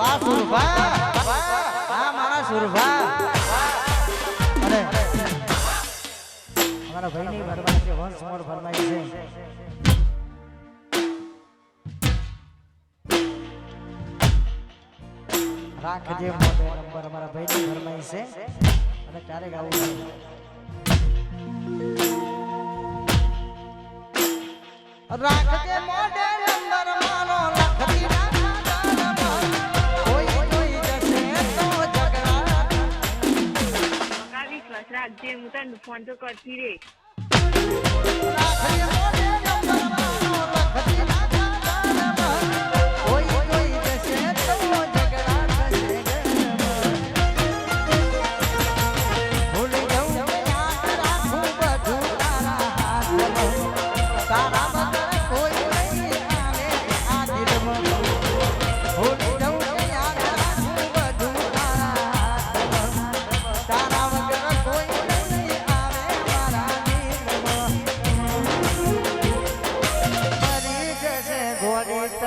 વાહ, સુરભા. હા મારા સુરભા. અરે, અમારા ભાઈની ભરવાઈ છે વંશ મોર ભરમાઈ છે. રાખજે મોટો નંબર અમારા ભાઈની ફરમાઈ છે. અને ચારે ગાવું રાખજે મોઢે રાખજે હું તને ફોન તો કરતી રે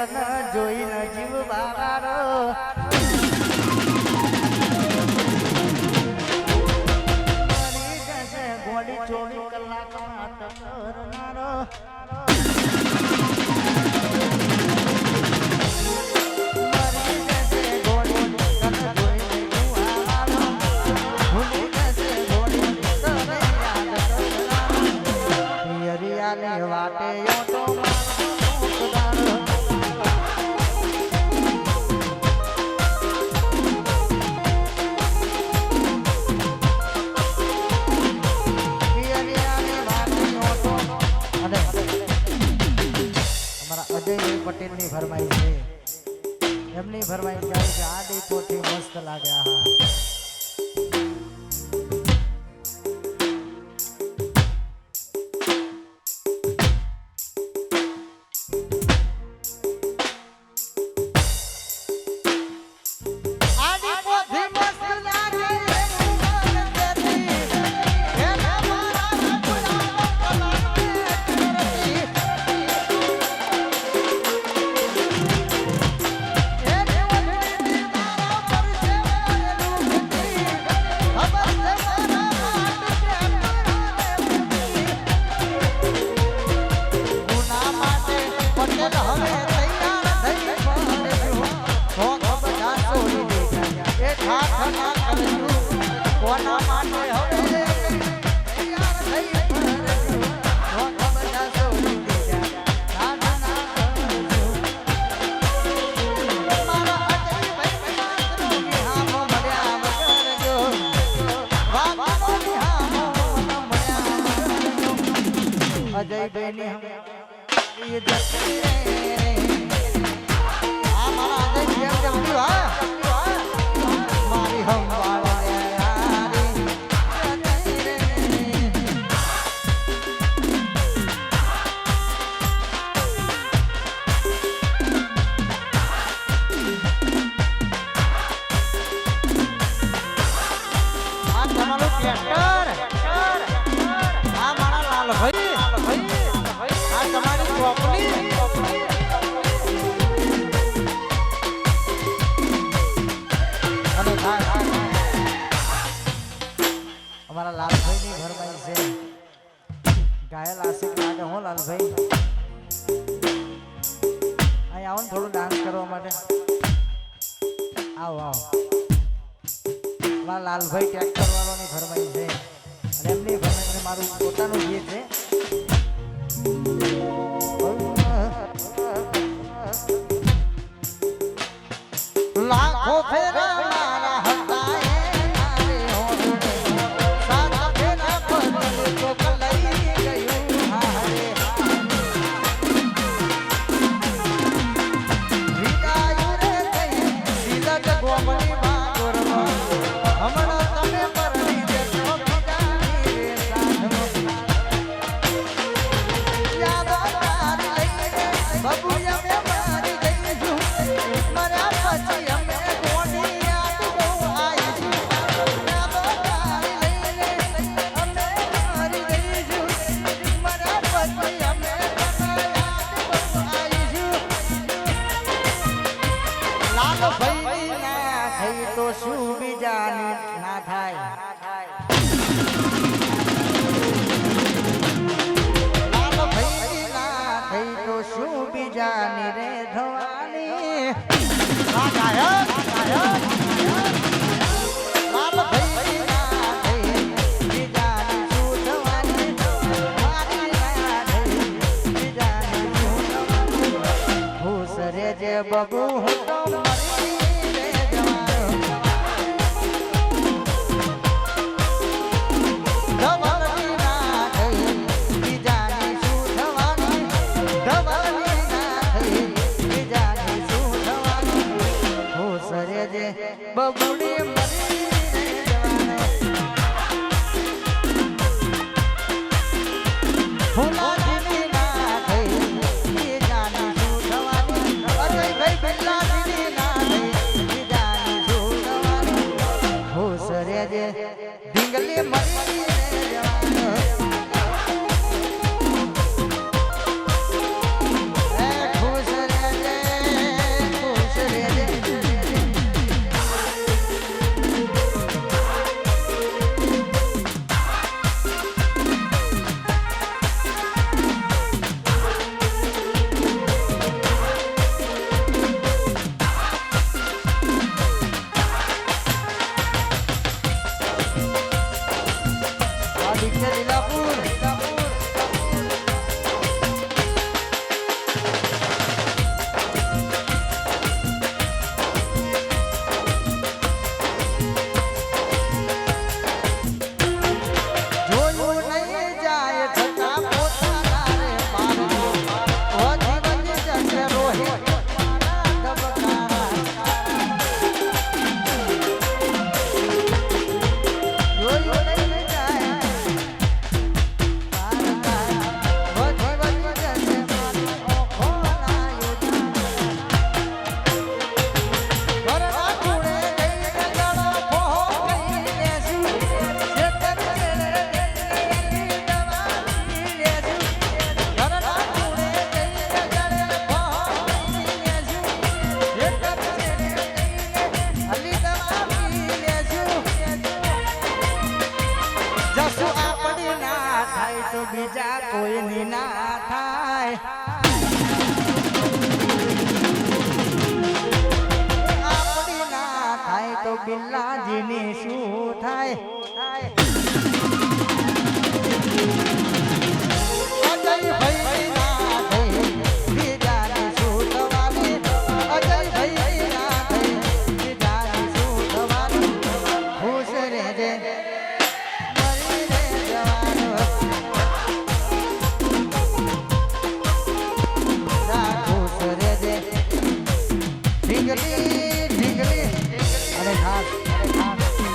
તન જોઈને જીવ બાવા ભરવાઈ જાય છે. આ ડેપોથી મસ્ત લાગે હા. જઈ બેની હમ મારી હમ આવો આવો. મારા લાલભાઈ ટ્રેક્ટર વાળાની ફરમાઈ છે. અને એમની ફરમાઈ મારું પોતાનું જે છે. લાખો ફેરા જે બબુ હતો મરી બબુડી વિખેર લીલાપુર કોઈની ના થાય. થાય તો બિરલાજીને શું થાય? થાય ભાઈ